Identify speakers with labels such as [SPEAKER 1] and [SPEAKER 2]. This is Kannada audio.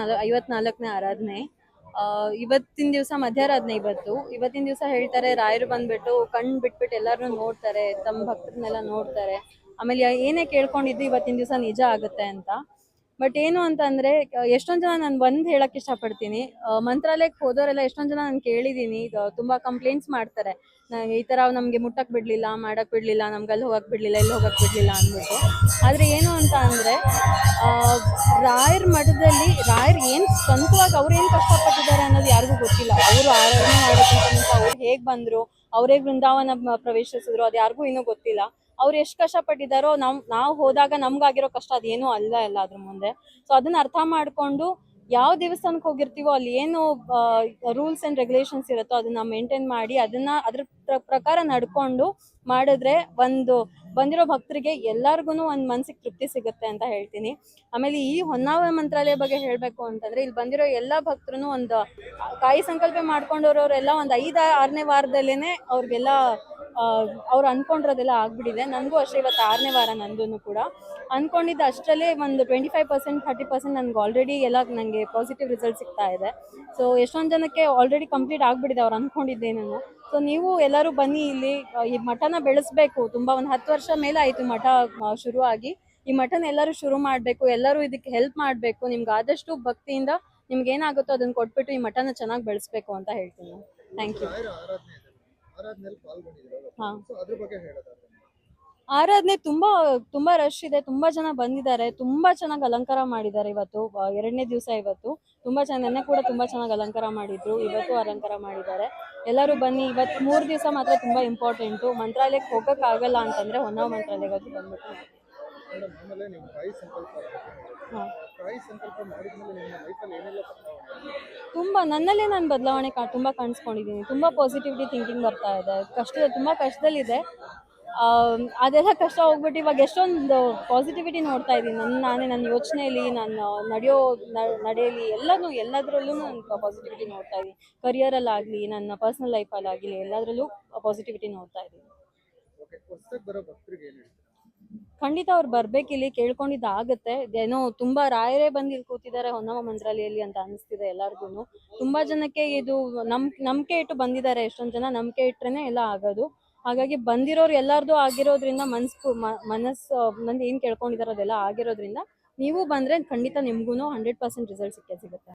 [SPEAKER 1] ನಲ ಐವತ್ನಾಲ್ಕನೇ ಆರಾಧನೆ. ಇವತ್ತಿನ ದಿವಸ ಮಧ್ಯಾರಾಧನೆ ಇವತ್ತು. ಇವತ್ತಿನ ದಿವಸ ಹೇಳ್ತಾರೆ, ರಾಯರು ಬಂದ್ಬಿಟ್ಟು ಕಣ್ ಬಿಟ್ಬಿಟ್ಟು ಎಲ್ಲಾರನ್ನೂ ನೋಡ್ತಾರೆ, ತಮ್ಮ ಭಕ್ತರನ್ನೆಲ್ಲ ನೋಡ್ತಾರೆ. ಆಮೇಲೆ ಏನೇ ಕೇಳ್ಕೊಂಡಿದ್ದು ಇವತ್ತಿನ ದಿವಸ ನಿಜ ಆಗುತ್ತೆ ಅಂತ. ಬಟ್ ಏನು ಅಂತ ಅಂದ್ರೆ ಎಷ್ಟೊಂದ್ ಜನ ನಾನು ಒಂದ್ ಹೇಳಕ್ ಇಷ್ಟಪಡ್ತೀನಿ. ಮಂತ್ರಾಲಯಕ್ಕೆ ಹೋದವರೆಲ್ಲ ಎಷ್ಟೊಂದ್ ಜನ ನಾನು ಕೇಳಿದೀನಿ. ತುಂಬಾ ಕಂಪ್ಲೇಂಟ್ಸ್ ಮಾಡ್ತಾರೆ. ಈ ತರ ನಮ್ಗೆ ಮುಟ್ಟಕ್ ಬಿಡ್ಲಿಲ್ಲ, ಮಾಡಕ್ ಬಿಡ್ಲಿಲ್ಲ ನಮ್ಗೆ ಅಲ್ಲಿ ಹೋಗಕ್ ಬಿಡ್ಲಿಲ್ಲ ಇಲ್ಲಿ ಹೋಗಕ್ ಬಿಡ್ಲಿಲ್ಲ ಅಂದ್ಬಿಟ್ಟು. ಆದ್ರೆ ಏನು ಅಂತ ಅಂದ್ರೆ ರಾಯರ್ ಮಠದಲ್ಲಿ ರಾಯರ್ ಏನ್ ಸ್ವಂತವಾಗಿ ಅವ್ರು ಏನ್ ಕಷ್ಟಪಟ್ಟಿದ್ದಾರೆ ಅನ್ನೋದು ಯಾರಿಗೂ ಗೊತ್ತಿಲ್ಲ. ಅವರು ಆರಾಧನೆ ಮಾಡೋಕ್ಕಿಂತ ಮುಂಚೆ ಅವ್ರು ಹೇಗ್ ಬಂದ್ರು, ಅವ್ರೇ ಬೃಂದಾವನ ಪ್ರವೇಶಿಸಿದ್ರು ಅದು ಯಾರಿಗೂ ಇನ್ನೂ ಗೊತ್ತಿಲ್ಲ. ಅವ್ರು ಎಷ್ಟು ಕಷ್ಟಪಟ್ಟಿದ್ದಾರೋ ನಾವು ನಾವು ಹೋದಾಗ ನಮ್ಗಾಗಿರೋ ಕಷ್ಟ ಅದೇನೂ ಅಲ್ಲ ಅಲ್ಲ ಅದ್ರ ಮುಂದೆ. ಸೊ ಅದನ್ನ ಅರ್ಥ ಮಾಡ್ಕೊಂಡು ಯಾವ ದೇವಸ್ಥಾನಕ್ಕೆ ಹೋಗಿರ್ತೀವೋ ಅಲ್ಲಿ ಏನು ರೂಲ್ಸ್ ಅಂಡ್ ರೆಗ್ಯುಲೇಷನ್ಸ್ ಇರುತ್ತೋ ಅದನ್ನ ಮೇಂಟೈನ್ ಮಾಡಿ ಅದನ್ನ ಅದ್ರ ಪ್ರ- ಪ್ರಕಾರ ನಡ್ಕೊಂಡು ಮಾಡಿದ್ರೆ ಒಂದು, ಬಂದಿರೋ ಭಕ್ತರಿಗೆ ಎಲ್ಲರಿಗೂ ಒಂದು ಮನ್ಸಿಗೆ ತೃಪ್ತಿ ಸಿಗುತ್ತೆ ಅಂತ ಹೇಳ್ತೀನಿ. ಆಮೇಲೆ ಈ ಹೊನ್ನಾವ ಮಂತ್ರಾಲಯ ಬಗ್ಗೆ ಹೇಳಬೇಕು ಅಂತಂದ್ರೆ ಇಲ್ಲಿ ಬಂದಿರೋ ಎಲ್ಲ ಭಕ್ತರು ಒಂದು, ಕಾಯಿ ಸಂಕಲ್ಪ ಮಾಡ್ಕೊಂಡವ್ರವ್ರೆಲ್ಲ ಒಂದು ಐದು, ಆರನೇ ವಾರದಲ್ಲೇನೆ ಅವ್ರಿಗೆಲ್ಲ ಅವ್ರು ಅನ್ಕೊಂಡಿರೋದೆಲ್ಲ ಆಗ್ಬಿಟ್ಟಿದೆ. ನನಗೂ ಅಷ್ಟೇ ಇವತ್ತು ಆರನೇ ವಾರ ನಂದೂ ಕೂಡ. ಅನ್ಕೊಂಡಿದ್ದು ಅಷ್ಟರಲ್ಲೇ ಒಂದು twenty five percent thirty percent ನನ್ಗೆ ಆಲ್ರೆಡಿ ಎಲ್ಲ ನನಗೆ ಪಾಸಿಟಿವ್ ರಿಸಲ್ಟ್ ಸಿಗ್ತಾ ಇದೆ. ಸೊ ಎಷ್ಟೊಂದು ಜನಕ್ಕೆ ಆಲ್ರೆಡಿ ಕಂಪ್ಲೀಟ್ ಆಗ್ಬಿಟ್ಟಿದೆ ಅವ್ರು ಅನ್ಕೊಂಡಿದ್ದೇನೇನೋ ಸೊ ನೀವು ಎಲ್ಲರೂ ಬನ್ನಿ ಇಲ್ಲಿ. ಈ ಮಠನ ಬೆಳೆಸ್ಬೇಕು. ತುಂಬಾ ಒಂದು ಹತ್ತು ವರ್ಷ ಮೇಲೆ ಆಯ್ತು ಮಠ ಶುರುವಾಗಿ. ಈ ಮಠನ ಎಲ್ಲರೂ ಶುರು ಮಾಡಬೇಕು. ಎಲ್ಲರೂ ಇದಕ್ಕೆ ಹೆಲ್ಪ್ ಮಾಡಬೇಕು. ನಿಮ್ಗೆ ಆದಷ್ಟು ಭಕ್ತಿಯಿಂದ ನಿಮ್ಗೆ ಏನಾಗುತ್ತೋ ಅದನ್ನು ಕೊಟ್ಬಿಟ್ಟು ಈ ಮಠನ ಚೆನ್ನಾಗಿ ಬೆಳೆಸ್ಬೇಕು ಅಂತ ಹೇಳ್ತೀನಿ. ಥ್ಯಾಂಕ್ ಯು
[SPEAKER 2] ಅದ್ರ ಬಗ್ಗೆ ಹೇಳೋದಾದ್ರೆ.
[SPEAKER 1] ಆರಾಧನೆ ತುಂಬಾ ತುಂಬಾ ರಶ್ ಇದೆ. ತುಂಬಾ ಜನ ಬಂದಿದ್ದಾರೆ. ತುಂಬಾ ಚೆನ್ನಾಗಿ ಅಲಂಕಾರ ಮಾಡಿದ್ದಾರೆ ಇವತ್ತು. ಎರಡನೇ ದಿವಸ ಇವತ್ತು. ತುಂಬಾ ಚೆನ್ನಾಗಿ ನೆನ್ನೆ ಕೂಡ ತುಂಬಾ ಚೆನ್ನಾಗಿ ಅಲಂಕಾರ ಮಾಡಿದ್ರು. ಇವತ್ತು ಅಲಂಕಾರ ಮಾಡಿದ್ದಾರೆ. ಎಲ್ಲರೂ ಬನ್ನಿ. ಇವತ್ತು ಮೂರು ದಿವಸ ಮಾತ್ರ ತುಂಬಾ ಇಂಪಾರ್ಟೆಂಟು ಮಂತ್ರಾಲಯಕ್ಕೆ ಹೋಗಕ್ಕಾಗಲ್ಲ ಅಂತಂದ್ರೆ ಹೊನ್ನಾವ್ ಮಂತ್ರಾಲಯಕ್ಕೆ ಬಂದ್ಬಿಟ್ಟು.
[SPEAKER 2] ಮೇಡಮ್ ಆಮೇಲೆ ನೀವು ಕಾಯಿ ಸಂಕಲ್ಪ
[SPEAKER 1] ಹಾ.
[SPEAKER 2] ಕಾಯಿ ಸಂಕಲ್ಪ ಮಾಡಿದ್ಮೇಲೆ ನಿಮ್ಮ ಲೈಫಲ್ಲಿ ಏನೆಲ್ಲ ಬದಲಾವಣೆ
[SPEAKER 1] ತುಂಬಾ ನನ್ನಲ್ಲೇ ನಾನು ಬದಲಾವಣೆ ಕಾ ತುಂಬ ಕಾಣಿಸ್ಕೊಂಡಿದ್ದೀನಿ. ತುಂಬ ಪಾಸಿಟಿವಿಟಿ ಥಿಂಕಿಂಗ್ ಬರ್ತಾ ಇದೆ. ಕಷ್ಟ ತುಂಬ ಕಷ್ಟದಲ್ಲಿದೆ. ಆಮ್, ಅದೆಲ್ಲ ಕಷ್ಟ ಹೋಗ್ಬಿಟ್ಟು ಇವಾಗ ಎಷ್ಟೊಂದು ಪಾಸಿಟಿವಿಟಿ ನೋಡ್ತಾ ಇದ್ದೀನಿ. ನನ್ನ ನಾನೇ ನನ್ನ ಯೋಚನೆಯಲ್ಲಿ ನಾನು ನಡೆಯೋ ನಡೆಯಲಿ ಎಲ್ಲದೂ ಎಲ್ಲನೂ ಎಲ್ಲದರಲ್ಲೂ ನಾನು ಪಾಸಿಟಿವಿಟಿ ನೋಡ್ತಾ ಇದ್ದೀನಿ. ಕರಿಯರಲ್ಲಾಗಲಿ ನನ್ನ ಪರ್ಸ್ನಲ್ ಲೈಫಲ್ಲಾಗಲಿ ಎಲ್ಲದರಲ್ಲೂ ಪಾಸಿಟಿವಿಟಿ ನೋಡ್ತಾ ಇದ್ದೀನಿ.
[SPEAKER 2] ಓಕೆ ಹೊಸದಾಗಿ ಬರೋ ಭಕ್ತರಿಗೆ ಏನು ಹೇಳ್ತೀರಾ?
[SPEAKER 1] ಖಂಡಿತ ಅವ್ರು ಬರ್ಬೇಕು ಇಲ್ಲಿ ಕೇಳ್ಕೊಂಡಿದ್ದು ಆಗುತ್ತೆ. ಏನೋ ತುಂಬಾ ರಾಯರೇ ಬಂದು ಇಲ್ಲಿ ಕೂತಿದ್ದಾರೆ ಹೊನ್ನಮ್ಮ ಮಂತ್ರಾಲಯಲ್ಲಿ ಅಂತ ಅನಿಸ್ತಿದೆ ಎಲ್ಲಾರ್ಗು ತುಂಬಾ ಜನಕ್ಕೆ ಇದು ನಮ್, ನಂಬಿಕೆ ಇಟ್ಟು ಬಂದಿದ್ದಾರೆ ಎಷ್ಟೊಂದ್ ಜನ ನಂಬಿಕೆ ಇಟ್ರೇನೆ ಎಲ್ಲ ಆಗೋದು. ಹಾಗಾಗಿ ಬಂದಿರೋರು ಎಲ್ಲಾರ್ದು ಆಗಿರೋದ್ರಿಂದ ಮನಸ್ಸು ಮನಸ್ಸು, ಮಂದಿ ಏನ್ ಕೇಳ್ಕೊಂಡಿದಾರೋ ಅದೆಲ್ಲ ಆಗಿರೋದ್ರಿಂದ ನೀವು ಬಂದ್ರೆ ಖಂಡಿತ ನಿಮ್ಗೂ ಹಂಡ್ರೆಡ್ ಪರ್ಸೆಂಟ್ ರಿಸಲ್ಟ್ ಸಿಕ್ಕೇ ಸಿಗುತ್ತೆ.